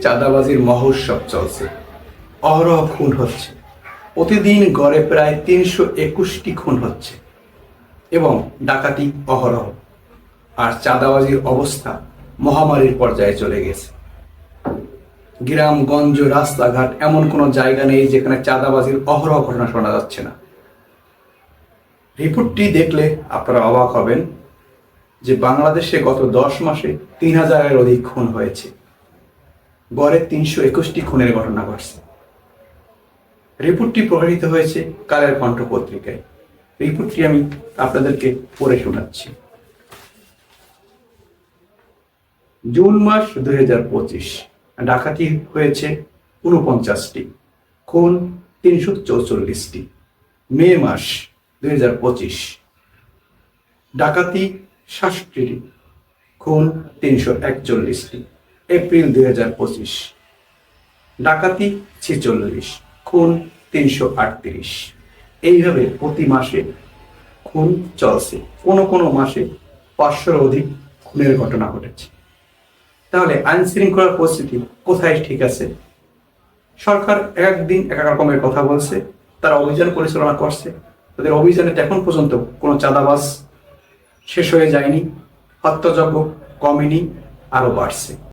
চাঁদাবাজির মহোৎসব চলছে। অহরহ খুন হচ্ছে। প্রতিদিন গড়ে প্রায় তিনশো একুশটি খুন হচ্ছে। এবং ডাকাতি অহরহ। আর চাঁদাবাজির অবস্থা মহামারীর পর্যায়ে চলে গেছে। গ্রামগঞ্জ, রাস্তাঘাট এমন কোনো জায়গা নেই যেখানে চাঁদাবাজির অহরহ ঘটনা শোনা যাচ্ছে না। রিপোর্টটি দেখলে আপনারা অবাক হবেন যে বাংলাদেশে গত দশ মাসে তিন হাজারের অধিক খুন হয়েছে। গড়ে তিনশো একুশটি খুনের ঘটনা ঘটছে। রিপোর্টটি প্রকাশিত হয়েছে কালের কণ্ঠ পত্রিকায়। রিপোর্টটি আমি আপনাদেরকে পড়ে শোনাচ্ছি। জুন মাস দুই হাজার পঁচিশ, ডাকাতি হয়েছে উনপঞ্চাশটি খুন তিনশো চৌচল্লিশটি। মে মাস দুই হাজার পঁচিশ, ডাকাতি সাতটি খুন তিনশো একচল্লিশটি। এপ্রিল দুই হাজার পঁচিশ। ডাকাতি ছেচল্লিশ, খুন তিনশো আটত্রিশ। এইভাবে প্রতি মাসে খুন চলছে। কোনো কোনো মাসে পাঁচশোর অধিক খুনের ঘটনা ঘটেছে। তাহলে আইন শৃঙ্খলার পরিস্থিতি কোথায় ঠিক আছে? সরকার একদিন এক এক রকমের কথা বলছে, তারা অভিযান পরিচালনা করছে। তাদের অভিযানে এখন পর্যন্ত কোনো চাঁদাবাজ শেষ হয়ে যায়নি, হত্যাযজ্ঞ কমেনি আরও বাড়ছে।